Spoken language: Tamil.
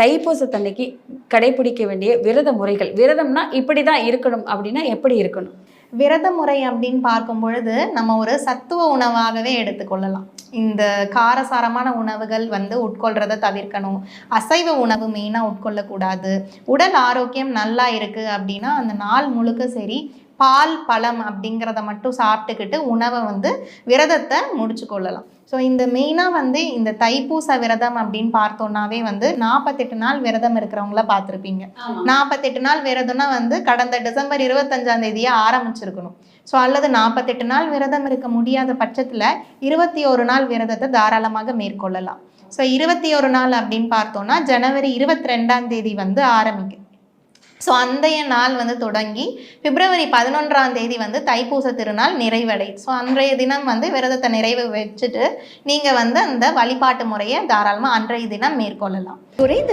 தைப்பூசத்தன்னைக்கு கடைபிடிக்க வேண்டிய விரத முறைகள். விரதம்னா இப்படி தான் இருக்கணும் அப்படின்னா எப்படி இருக்கணும்? விரத முறை அப்படின்னு பார்க்கும் பொழுது நம்ம ஒரு சத்துவ உணவாகவே எடுத்துக்கொள்ளலாம் இந்த காரசாரமான உணவுகள் வந்து உட்கொள்றதை தவிர்க்கணும். அசைவ உணவு மெயினாக உட்கொள்ளக்கூடாது. உடல் ஆரோக்கியம் நல்லா இருக்குது அப்படின்னா அந்த நாள் முழுக்க சரி பால் பழம் அப்படிங்கிறத மட்டும் சாப்பிட்டுக்கிட்டு உணவை வந்து விரதத்தை முடிச்சு கொள்ளலாம். ஸோ இந்த மெயினாக வந்து இந்த தைப்பூச விரதம் அப்படின்னு பார்த்தோன்னாவே வந்து நாற்பத்தெட்டு நாள் விரதம் இருக்கிறவங்கள பார்த்துருப்பீங்க. நாற்பத்தெட்டு நாள் விரதம்னா வந்து கடந்த டிசம்பர் இருபத்தஞ்சாம் தேதியே ஆரம்பிச்சிருக்கணும். ஸோ அல்லது நாற்பத்தெட்டு நாள் விரதம் இருக்க முடியாத பட்சத்தில் இருபத்தி ஒரு நாள் விரதத்தை தாராளமாக மேற்கொள்ளலாம். ஸோ இருபத்தி ஒரு நாள் அப்படின்னு பார்த்தோம்னா ஜனவரி இருபத்தி ரெண்டாம் தேதி வந்து ஆரம்பிக்கும். ஸோ அந்தைய நாள் வந்து தொடங்கி பிப்ரவரி பதினொன்றாம் தேதி வந்து தைப்பூச திருநாள் நிறைவடை ஸோ அன்றைய தினம் வந்து விரதத்தை நிறைவு வச்சுட்டு நீங்கள் வந்து அந்த வழிபாட்டு முறையை தாராளமாக அன்றைய தினம் மேற்கொள்ளலாம். குறைந்த